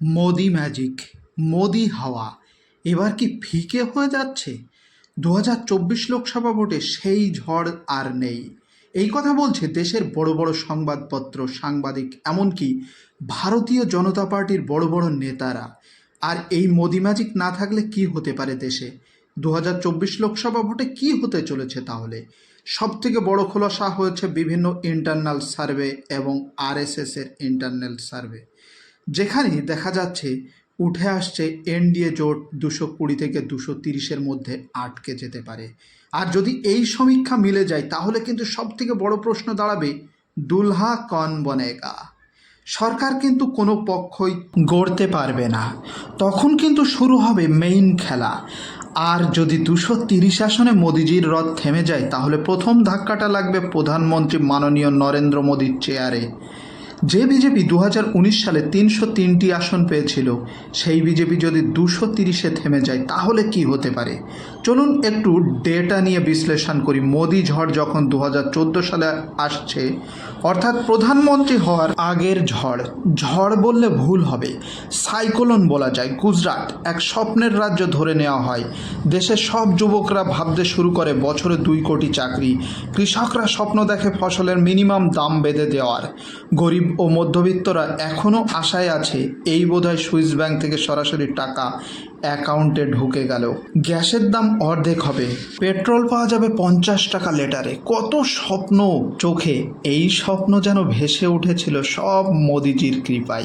Modi magic Modi হাওয়া, এবার কি ফিকে হয়ে যাচ্ছে? দু হাজার চব্বিশ লোকসভা ভোটে সেই ঝড় আর নেই। এই কথা বলছে দেশের বড় বড় সংবাদপত্র, সাংবাদিক, এমনকি ভারতীয় জনতা পার্টির বড় বড় নেতারা। আর এই মোদি ম্যাজিক না থাকলে কি হতে পারে দেশে? দু হাজার চব্বিশ লোকসভা ভোটে কি হতে চলেছে তাহলে? সব থেকে বড় খোলাসা হয়েছে বিভিন্ন ইন্টারনাল সার্ভে এবং আরএসএস এর ইন্টারনাল সার্ভে যেখানে দেখা যাচ্ছে উঠে আসছে এনডিএ জোট দুশো কুড়ি থেকে দুশো তিরিশের মধ্যে আটকে যেতে পারে। আর যদি এই সমীক্ষা মিলে যায়, তাহলে কিন্তু সব থেকে বড় প্রশ্ন দাঁড়াবে দুলহা কন বনেগা। সরকার কিন্তু কোনো পক্ষই গড়তে পারবে না। তখন কিন্তু শুরু হবে মেইন খেলা। আর যদি দুশো তিরিশ আসনে মোদিজির রথ থেমে যায়, তাহলে প্রথম ধাক্কাটা লাগবে প্রধানমন্ত্রী মাননীয় নরেন্দ্র মোদীর চেয়ারে যে বিজেপি দু হাজার উনিশ সালে তিনশো তিনটি আসন পেয়েছিল, সেই বিজেপি যদি দুশো তিরিশে থেমে যায়, তাহলে কি হতে পারে? চলুন একটু ডেটা নিয়ে বিশ্লেষণ করি। মোদি ঝড় যখন দু হাজার চোদ্দ সালে আসছে, অর্থাৎ প্রধানমন্ত্রী হওয়ার আগের ঝড় ঝড় বললে ভুল হবে। সাইক্লোন বলা যায়। গুজরাট, এক স্বপ্নের রাজ্য ধরে নেওয়া হয়। দেশের সব যুবকরা ভাবতে শুরু করে বছরে দুই কোটি চাকরি। কৃষকরা স্বপ্ন দেখে ফসলের মিনিমাম দাম বেঁধে দেওয়ার। গরিব ও মধ্যবিত্তরা এখনও আশায় আছে এই বোধহয় সুইস ব্যাংক থেকে সরাসরি টাকা অ্যাকাউন্টে ঢুকে গেল। গ্যাসের দাম অর্ধেক হবে। পেট্রোল পাওয়া যাবে পঞ্চাশ টাকা লিটারে। কত স্বপ্ন চোখে। এই স্বপ্ন যেন ভেসে উঠেছিল সব মোদিজির কৃপায়।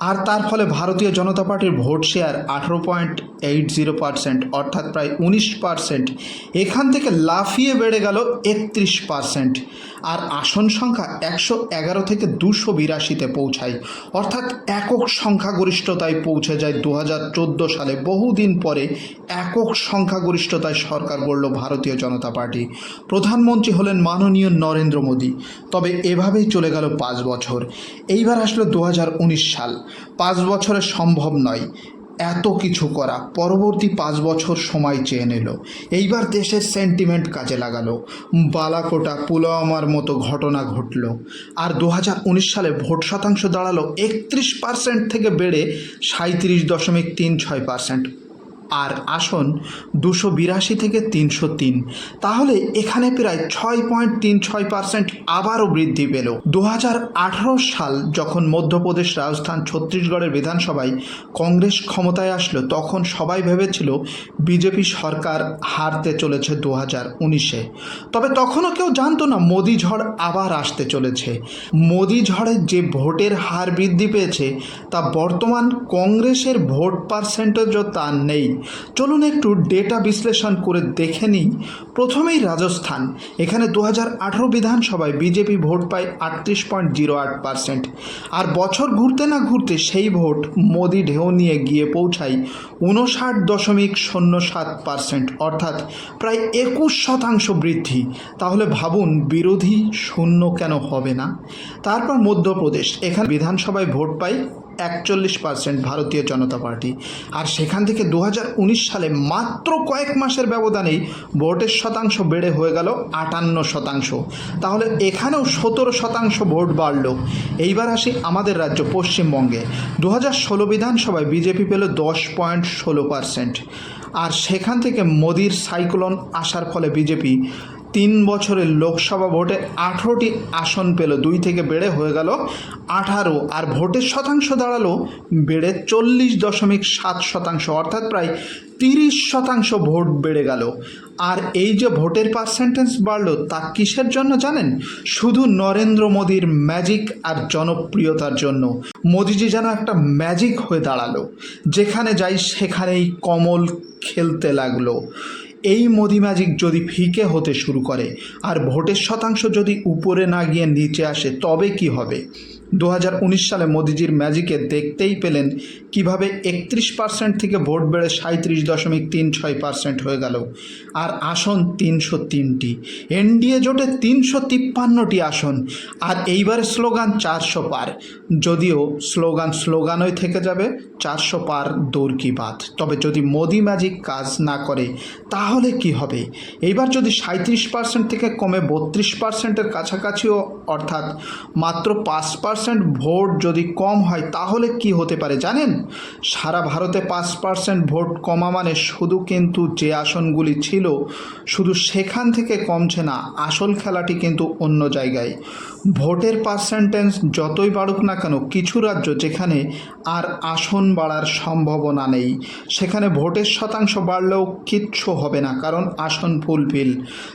আর তার ফলে ভারতীয় জনতা পার্টির ভোট শেয়ার আঠেরো পয়েন্ট এইট জিরো পার্সেন্ট, অর্থাৎ প্রায় উনিশ পার্সেন্ট। এখান থেকে লাফিয়ে বেড়ে গেল একত্রিশ পার্সেন্ট। আর আসন সংখ্যা একশো এগারো থেকে দুশো বিরাশিতে পৌঁছায়। অর্থাৎ একক সংখ্যাগরিষ্ঠতায় পৌঁছে যায় দু হাজার চোদ্দ সালে। বহুদিন পরে একক সংখ্যাগরিষ্ঠতায় সরকার গড়ল ভারতীয় জনতা পার্টি। প্রধানমন্ত্রী হলেন মাননীয় নরেন্দ্র মোদী। তবে এভাবেই চলে গেল পাঁচ বছর। এইবার আসলো দু হাজার উনিশ সাল। পাঁচ বছরে সম্ভব নয়। এত কিছু করা পরবর্তী পাঁচ বছর সময় চেয়ে নিল। এইবার দেশের সেন্টিমেন্ট কাজে লাগালো। বালাকোটা পুলওয়ামার মতো ঘটনা ঘটল। আর দু হাজার উনিশ সালে ভোট শতাংশ দাঁড়াল একত্রিশ পার্সেন্ট থেকে বেড়ে সাঁত্রিশ দশমিক তিন ছয় পার্সেন্ট আর আসন দুশো বিরাশি থেকে তিনশো তিন। তাহলে এখানে প্রায় ছয় পয়েন্ট তিন ছয় পার্সেন্ট আবারও বৃদ্ধি পেল। দু হাজার আঠারো সাল যখন মধ্যপ্রদেশ রাজস্থান ছত্তিশগড়ের বিধানসভায় কংগ্রেস ক্ষমতায় আসলো, তখন সবাই ভেবেছিল বিজেপি সরকার হারতে চলেছে দু হাজার উনিশে। তবে তখনও কেউ জানতো না মোদি ঝড় আবার আসতে চলেছে। মোদি ঝড়ের যে ভোটের হার বৃদ্ধি পেয়েছে, তা বর্তমান কংগ্রেসের ভোট পার্সেন্টেজও তা নেই। চলুন একটু ডেটা বিশ্লেষণ করে দেখে নিই। প্রথমেই রাজস্থান। এখানে দু হাজার আঠেরো বিধানসভায় বিজেপি ভোট পায় আটত্রিশ পয়েন্ট জিরো আট পার্সেন্ট। আর বছর ঘুরতে না ঘুরতে সেই ভোট মোদি ঢেউ নিয়ে গিয়ে পৌঁছায় উনষাট দশমিক শূন্য সাত পার্সেন্ট, অর্থাৎ প্রায় একুশ শতাংশ বৃদ্ধি। তাহলে ভাবুন, বিরোধী শূন্য কেন হবে না? তারপর মধ্যপ্রদেশ। এখানে বিধানসভায় ভোট পায় একচল্লিশ পার্সেন্ট ভারতীয় জনতা পার্টি। আর সেখান থেকে দু হাজার উনিশ সালে মাত্র কয়েক মাসের ব্যবধানেই ভোটের শতাংশ বেড়ে হয়ে গেল আটান্ন শতাংশ। তাহলে এখানেও সতেরো শতাংশ ভোট বাড়ল। এইবার আসি আমাদের রাজ্য পশ্চিমবঙ্গে। দু হাজার ষোলো বিধানসভায় বিজেপি পেল দশ পয়েন্ট ষোলো পার্সেন্ট আর সেখান থেকে মোদির সাইক্লোন আসার ফলে বিজেপি তিন বছরের লোকসভা ভোটে আঠেরোটি আসন পেল, দুই থেকে বেড়ে হয়ে গেল আঠারো, আর ভোটের শতাংশ দাঁড়াল বেড়ে চল্লিশ দশমিক সাত শতাংশ, অর্থাৎ প্রায় তিরিশ শতাংশ ভোট বেড়ে গেল। আর এই যে ভোটের পার্সেন্টেজ বাড়লো, তা কিসের জন্য জানেন? শুধু নরেন্দ্র মোদীর ম্যাজিক আর জনপ্রিয়তার জন্য। মোদিজি যেন একটা ম্যাজিক হয়ে দাঁড়াল, যেখানে যাই সেখানেই কমল খেলতে লাগল। এই মোদি ম্যাজিক যদি ফিকে হতে শুরু করে, আর ভোটের শতাংশ যদি উপরে না গিয়ে নিচে আসে, তবে কি হবে? দু হাজার উনিশ সালে মোদিজির ম্যাজিকে দেখতেই পেলেন কীভাবে একত্রিশ পার্সেন্ট থেকে ভোট বেড়ে সাঁত্রিশ দশমিক তিন ছয় পার্সেন্ট হয়ে গেল। আর আসন তিনশো তিনটি। এনডিএ জোটে তিনশো তিপ্পান্নটি আসন। আর এইবারের স্লোগান চারশো পার। যদিও স্লোগান স্লোগানই থেকে যাবে, চারশো পার দৌড় কি বাত তবে যদি মোদি ম্যাজিক কাজ না করে, তাহলে কি হবে? এইবার যদি সাঁত্রিশ পার্সেন্ট থেকে কমে বত্রিশ পার্সেন্টের কাছাকাছিও, অর্থাৎ মাত্র পাঁচ পার্সেন্ট পার্সেন্ট ভোট যদি কম হয়, তাহলে কি হতে পারে জানেন? সারা ভারতে পাঁচ পার্সেন্ট ভোট কমা মানে শুধু কিন্তু যে আসনগুলি ছিল, শুধু সেখান থেকে কমছে না, আসল খেলাটি কিন্তু অন্য জায়গায়। ভোটের পার্সেন্টেজ যতই বাড়ুক না কেন, কিছু রাজ্য যেখানে আর আসন বাড়ার সম্ভাবনা নেই, সেখানে ভোটের শতাংশ বাড়লেও কিচ্ছু হবে না, কারণ আসন ফুলফিল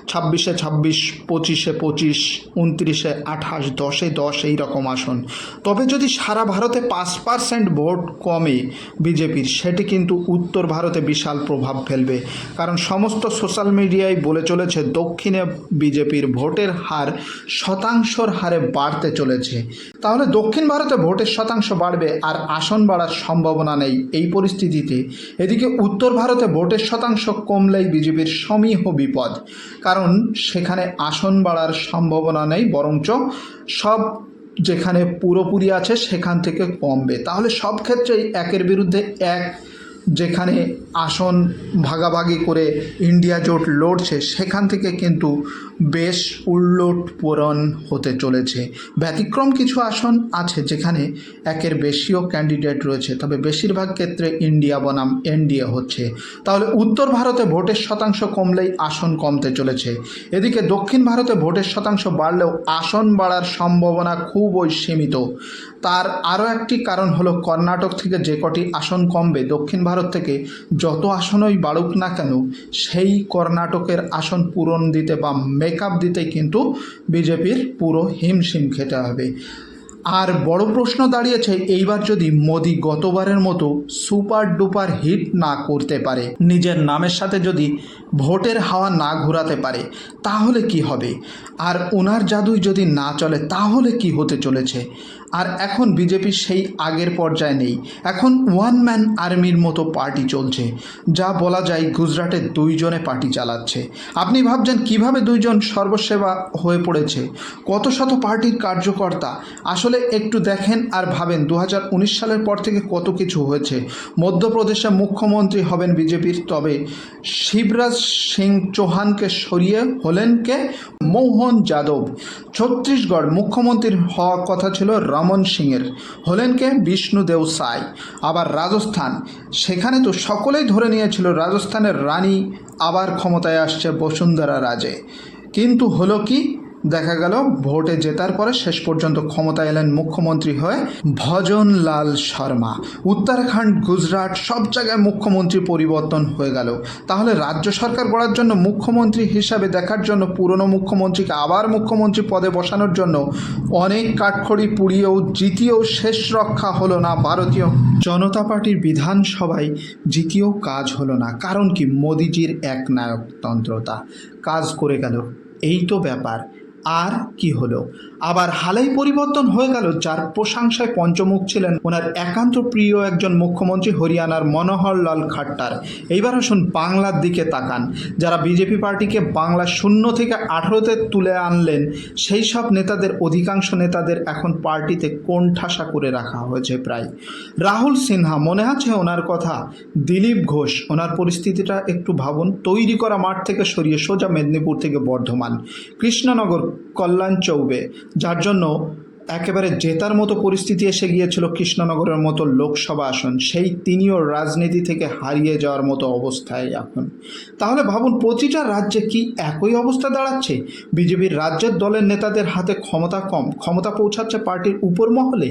ছাব্বিশে ছাব্বিশ, পঁচিশে পঁচিশ, উনত্রিশে আঠাশ, দশে দশ এই রকম আসন। তবে যদি সারা ভারতে পাঁচ পার্সেন্ট ভোট কমে বিজেপির, সেটি কিন্তু উত্তর ভারতে বিশাল প্রভাব ফেলবে। কারণ সমস্ত সোশ্যাল মিডিয়ায় বলে চলেছে, দক্ষিণে বিজেপির ভোটের হার শতাংশর হারে বাড়তে চলেছে। তাহলে দক্ষিণ ভারতে ভোটের শতাংশ বাড়বে আর আসন বাড়ার সম্ভাবনা নেই এই পরিস্থিতিতে। এদিকে উত্তর ভারতে ভোটের শতাংশ কমলেই বিজেপির সমীহ বিপদ। কারণ সেখানে আসন বাড়ার সম্ভাবনা নেই, বরঞ্চ সব যেখানে পুরোপুরি আছে সেখান থেকে কমবে। তাহলে সব ক্ষেত্রেই একের বিরুদ্ধে এক যেখানে আসন ভাগাভাগি করে ইন্ডিয়া জোট লড়ছে, সেখান থেকে কিন্তু বেশ উল্লট পূরণ হতে চলেছে। ব্যতিক্রম কিছু আসন আছে যেখানে একের বেশিও ক্যান্ডিডেট রয়েছে, তবে বেশিরভাগ ক্ষেত্রে ইন্ডিয়া বনাম এনডিএ হচ্ছে। তাহলে উত্তর ভারতে ভোটের শতাংশ কমলেই আসন কমতে চলেছে। এদিকে দক্ষিণ ভারতে ভোটের শতাংশ বাড়লেও আসন বাড়ার সম্ভাবনা খুবই সীমিত। তার আরও একটি কারণ হলো কর্ণাটক থেকে যে কটি আসন কমবে, দক্ষিণ ভারত থেকে যত আসনই বাড়ুক না কেন, সেই কর্ণাটকের আসন পূরণ দিতে বা মেকআপ দিতে কিন্তু বিজেপির পুরো হিমশিম খেতে হবে। আর বড় প্রশ্ন দাঁড়িয়েছে, এইবার যদি মোদি গতবারের মতো সুপার ডুপার হিট না করতে পারে, নিজের নামের সাথে যদি ভোটের হাওয়া না ঘোরাতে পারে, তাহলে কি হবে? আর ওনার জাদুই যদি না চলে, তাহলে কি হতে চলেছে? আর এখন বিজেপি সেই আগের পর্যায়ে নেই। এখন ওয়ান ম্যান আর্মির মতো পার্টি চলছে, যা বলা যায় গুজরাটে দুইজনে পার্টি চালাচ্ছে। আপনি ভাবছেন কীভাবে দুইজন সর্বসেবা হয়ে পড়েছে? কত শত পার্টির কার্যকর্তা? আসলে একটু দেখেন আর ভাবেন দু হাজার উনিশ সালের পর থেকে কত কিছু হয়েছে। মধ্যপ্রদেশে মুখ্যমন্ত্রী হবেন বিজেপির, তবে শিবরাজ সিং চৌহানকে সরিয়ে হলেন কে? মোহন যাদব। ছত্তিশগড় মুখ্যমন্ত্রীর হওয়ার কথা ছিল রমন সিংয়ের হলেন কে বিষ্ণুদেও সাই। আবার রাজস্থান, সেখানে তো সকলেই ধরে নিয়েছিল রাজস্থানের রানী, আবার ক্ষমতায় আসছে বসুন্ধরা রাজে। কিন্তু হলো কি? দেখা গেল, ভোটে জেতার পরে শেষ পর্যন্ত ক্ষমতা এলেন মুখ্যমন্ত্রী হয়ে ভজনলাল শর্মা। উত্তরাখণ্ড, গুজরাট সব জায়গায় মুখ্যমন্ত্রী পরিবর্তন হয়ে গেল। তাহলে রাজ্য সরকার গড়ার জন্য মুখ্যমন্ত্রী হিসাবে দেখার জন্য, পুরনো মুখ্যমন্ত্রীকে আবার মুখ্যমন্ত্রী পদে বসানোর জন্য অনেক কাঠখড়ি পুড়িয়েও জিতিয়েও শেষ রক্ষা হলো না ভারতীয় জনতা পার্টির বিধানসভায়। জিতিয়েও কাজ হলো না, কারণ কি? মোদিজির এক নায়কতন্ত্রতা কাজ করে গেল। এই তো ব্যাপার। আর কি হলো? আবার হালেই পরিবর্তন হয়ে গেল, যার প্রশংসায় পঞ্চমুখ ছিলেন ওনার একান্ত প্রিয় একজন মুখ্যমন্ত্রী হরিয়ানার মনোহর লাল খাট্টার। এইবার আসুন বাংলার দিকে তাকান। যারা বিজেপি পার্টিকে বাংলা শূন্য থেকে আঠেরোতে তুলে আনলেন, সেই সব নেতাদের অধিকাংশ নেতাদের এখন পার্টিতে কোণঠাসা করে রাখা হয়েছে প্রায়। রাহুল সিনহা, মনে আছে ওনার কথা? দিলীপ ঘোষ, ওনার পরিস্থিতিটা একটু ভাবুন। তৈরি করা মাঠ থেকে সরিয়ে সোজা মেদিনীপুর থেকে বর্ধমান। কৃষ্ণনগর কল্যাণ চৌবে, যার জন্য একেবারে জেতার মতো পরিস্থিতি এসে গিয়েছিল কৃষ্ণনগরের মতো লোকসভা আসন। সেই তিনিও রাজনীতি থেকে হারিয়ে যাওয়ার মতো অবস্থায় এখন। তাহলে ভাবুন, প্রতিটা রাজ্যে কি একই অবস্থা দাঁড়াচ্ছে? বিজেপির রাজ্যের দলের নেতাদের হাতে ক্ষমতা কম, ক্ষমতা পৌঁছাচ্ছে পার্টির উপর মহলে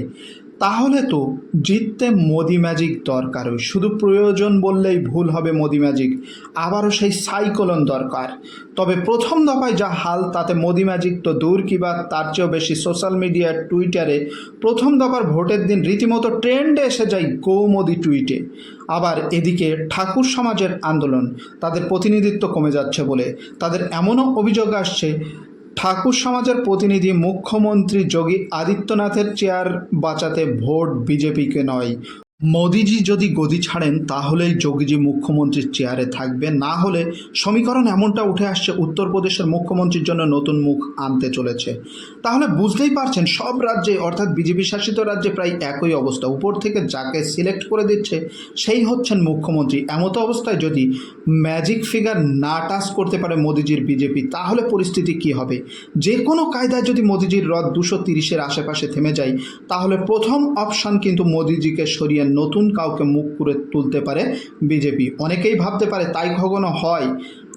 তাহলে তো জিততে মোদি ম্যাজিক দরকার। দরকারই শুধু প্রয়োজন বললেই ভুল হবে মোদি ম্যাজিক আবারও সেই সাইকলন দরকার। তবে প্রথম দফায় যা হাল, তাতে মোদি ম্যাজিক তো দূর কিবা তার চেয়েও বেশি সোশ্যাল মিডিয়া টুইটারে প্রথম দফার ভোটের দিন রীতিমতো ট্রেন্ডে এসে যায় গো মোদি টুইটে আবার এদিকে ঠাকুর সমাজের আন্দোলন, তাদের প্রতিনিধিত্ব কমে যাচ্ছে বলে, তাদের এমনও অভিযোগ আসছে ঠাকুর সমাজের প্রতিনিধি মুখ্যমন্ত্রী যোগী আদিত্যনাথের চেয়ার বাঁচাতে ভোট বিজেপিকে নয়। মোদিজি যদি গদি ছাড়েন, তাহলেই যোগীজি মুখ্যমন্ত্রীর চেয়ারে থাকবে না হলে সমীকরণ এমনটা উঠে আসছে উত্তরপ্রদেশের মুখ্যমন্ত্রীর জন্য নতুন মুখ আনতে চলেছে। তাহলে বুঝতেই পারছেন, সব রাজ্যে, অর্থাৎ বিজেপি শাসিত রাজ্যে প্রায় একই অবস্থা। উপর থেকে যাকে সিলেক্ট করে দিচ্ছে, সেই হচ্ছেন মুখ্যমন্ত্রী। এমতো অবস্থায় যদি ম্যাজিক ফিগার না টাচ করতে পারে মোদিজির বিজেপি, তাহলে পরিস্থিতি কি হবে? যে কোনো কায়দায় যদি মোদিজির রথ দুশো তিরিশের আশেপাশে থেমে যায়, তাহলে প্রথম অপশন কিন্তু মোদিজিকে সরিয়ে নতুন কাউকে মুখ করে তুলতে পারে বিজেপি। অনেকেই ভাবতে পারে তাই কখনো হয়।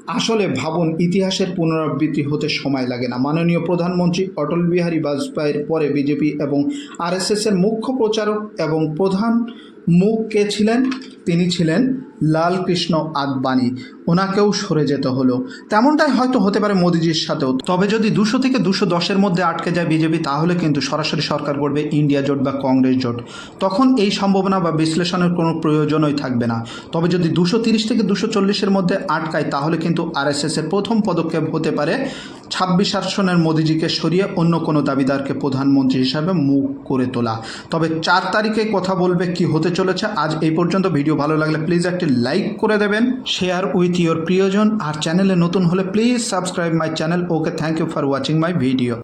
আসলে ভাবুন, ইতিহাসের পুনরাবৃত্তি হতে সময় লাগে না। মাননীয় প্রধানমন্ত্রী অটল বিহারী বাজপেয়ীর পরে বিজেপি এবং আরএসএসের মুখ্য প্রচারক এবং প্রধান মুখ কে ছিলেন? তিনি ছিলেন লালকৃষ্ণ আদবানি। ওনাকেও সরে যেতে হলো। তেমনটাই হয়তো হতে পারে মোদিজির সাথেও। তবে যদি দুশো থেকে দুশো দশের মধ্যে আটকে যায় বিজেপি, তাহলে কিন্তু সরাসরি সরকার করবে ইন্ডিয়া জোট বা কংগ্রেস জোট। তখন এই সম্ভাবনা বা বিশ্লেষণের কোনো প্রয়োজনই থাকবে না। তবে যদি দুশো তিরিশ থেকে দুশো চল্লিশের মধ্যে আটকায়, তাহলে কিন্তু আরএসএসের প্রথম পদক্ষেপ হতে পারে ছাব্বিশ আসনের মোদিজিকে সরিয়ে অন্য কোনো দাবিদারকে প্রধানমন্ত্রী হিসাবে মুখ করে তোলা। তবে চার তারিখে কথা বলবে কি হতে চলেছে আজ এই পর্যন্ত। ভিডিও ভালো লাগলে প্লিজ একটি লাইক করে দেবেন, শেয়ার উইথ ইয়োর প্রিয়জন, আর চ্যানেলে নতুন হলে please subscribe my channel. Okay, thank you for watching my video.